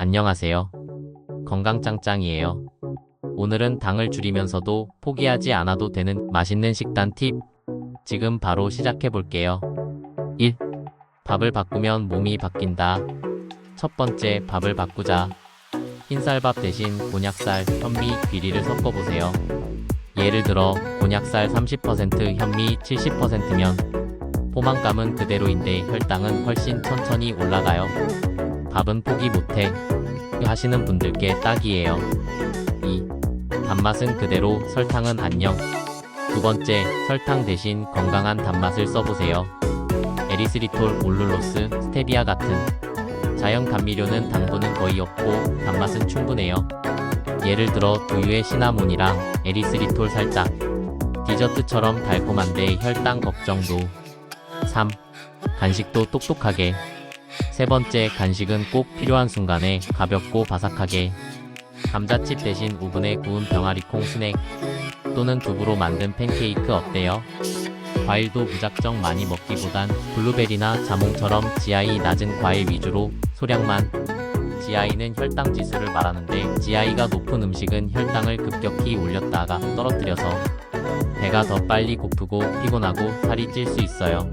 안녕하세요. 건강짱짱이에요. 오늘은 당을 줄이면서도 포기하지 않아도 되는 맛있는 식단 팁. 지금 바로 시작해 볼게요. 1. 밥을 바꾸면 몸이 바뀐다. 첫 번째, 밥을 바꾸자. 흰쌀밥 대신 곤약쌀, 현미, 귀리를 섞어보세요. 예를 들어, 곤약쌀 30%, 현미 70%면 포만감은 그대로인데 혈당은 훨씬 천천히 올라가요. 밥은 포기 못해. 하시는 분들께 딱이에요. 2. 단맛은 그대로, 설탕은 안녕. 두 번째, 설탕 대신 건강한 단맛을 써보세요. 에리스리톨, 올룰로스, 스테비아 같은 자연 감미료는 당분은 거의 없고 단맛은 충분해요. 예를 들어 두유에 시나몬이랑 에리스리톨 살짝. 디저트처럼 달콤한데 혈당 걱정도. 3. 간식도 똑똑하게. 세 번째, 간식은 꼭 필요한 순간에 가볍고 바삭하게. 감자칩 대신 오븐에 구운 병아리콩 스낵 또는 두부로 만든 팬케이크 어때요? 과일도 무작정 많이 먹기보단 블루베리나 자몽처럼 GI 낮은 과일 위주로 소량만 GI는 혈당 지수를 말하는데 GI가 높은 음식은 혈당을 급격히 올렸다가 떨어뜨려서 배가 더 빨리 고프고 피곤하고 살이 찔 수 있어요.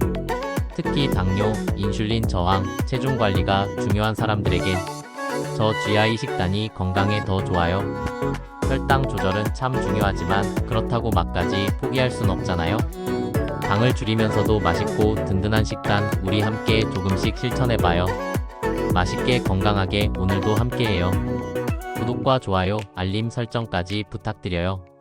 특히 당뇨, 인슐린 저항, 체중 관리가 중요한 사람들에겐 저 GI 식단이 건강에 더 좋아요. 혈당 조절은 참 중요하지만 그렇다고 막까지 포기할 순 없잖아요. 당을 줄이면서도 맛있고 든든한 식단 우리 함께 조금씩 실천해봐요. 맛있게 건강하게 오늘도 함께해요. 구독과 좋아요, 알림 설정까지 부탁드려요.